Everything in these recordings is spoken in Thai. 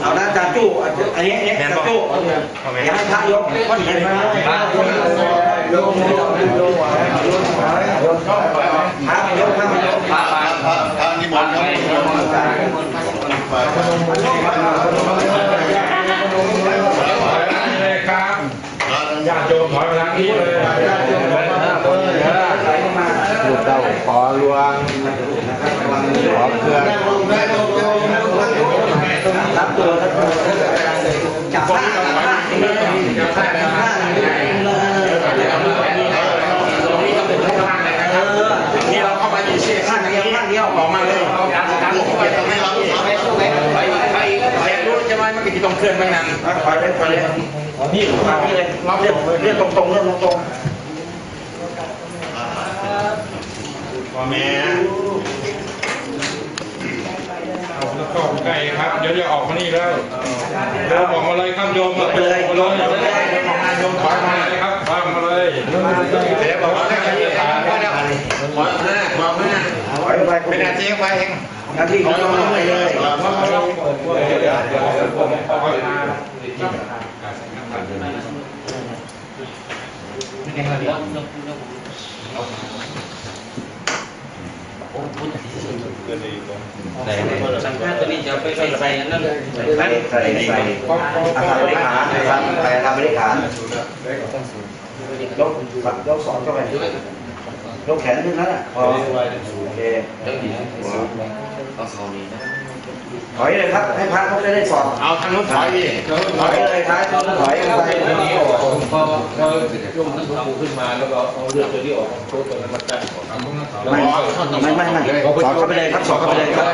เอานะจาจู้อันนี้อันนี้จาจู้อย่าให้พระยกก้อนหินมาพระยกยกยกพระยกพระยกพระพระพระนิมนต์เลยครับญาติโยมถอยมาทางนี้เลยลูกเต้าขอลวงขอเครื่องรับตัวจับผ้าจับผ้า จับผ้าจับผ้านี่เราเข้ามาอยู่เชี่ยข้างเดียวข้างเดียวออกมาเลยใครรู้จะมามันกี่ตรงเคลื่อนไปนั้นถอยเลยถอยเลยนี่มานี่เลยเรียกเรียกตรงๆเรียกตรงพ่อแม่ เอาแล้วก็ใกล้ครับเดี๋ยวจะออกมานี่แล้วโยมออกมาเลยครับโยมมาเลยโยมมาเลยโยมถอยมาเลยครับวางมาเลยเดี๋ยวบอกว่าให้ใครจะถามว่าเนี่ยบอกห้าบอกห้าๆถอยไปเป็นอาเจียงไปเองหน้าที่ของเราเลยเลย สังฆาตัวนี้จะไปใส่ใส่นั่นเลยใส่ใส่ใส่อาคารบริหารนะครับใส่อาคารบริหารยกฝักยกสองเข้าไปยกแขนขึ้นนั่นแหละโอเคเอาเขานี่นะ ถอยเลยครับ ให้พระเขาจะได้สอบเอาทางนู้นถอยดิถอยเลยท้ายต้องถอยไปพอพอช่วงนั้นเขาขึ้นมาแล้วก็เอาเรื่องตัวที่ออกโคตรตัวนั้นมาตั้งไม่ไม่ไม่ไม่สอบเข้าไปเลยครับสอบเข้าไปเลยครับ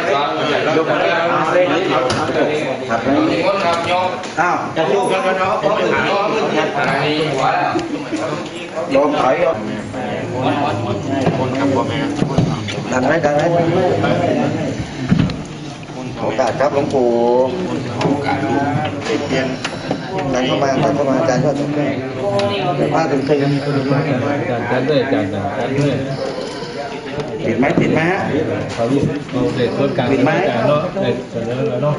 ยกมาเลยเอาเลยครับนิมนต์ครับโยมอ้าวจะพูดกันเนาะโยมถอยโยมคนกับพ่อแม่ดันไว้ดันไว้ โอกาสครับหลวงปู่โอกาสลูกติดเตียนดันเข้ามาดันเข้ามาอาจารย์ก็ต้องเดี๋ยวพาดึงตึงจัดด้วยอาจัดจัดด้วยติดไหมติดไหมฮะเขาเราเด็ดต้นการติดไหมเนาะเด็ดเสนอแล้วเนาะ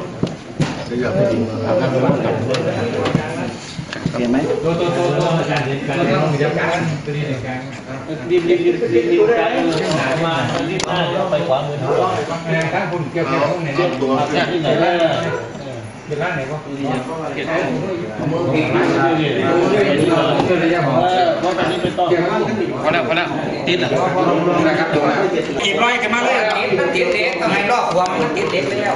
เสียไหมตัวตัวตัวตัวอาจารย์เด็ดการต้องมีการตัวนี้ในการรีบรีบรีบรีบรีบการหนามารีบมาแล้วไปขวามือทั้งคุณเกี่ยวกับพวกนี้ตัวจากที่ไหนล่ะเป็นร้านไหนวะเก็บเออว่าแบบนี้เป็นต้นคนละคนละติดอะนะครับตัวอีกร้อยกันมาเลยติดเด็กต้องให้รอบความติดเด็กแล้ว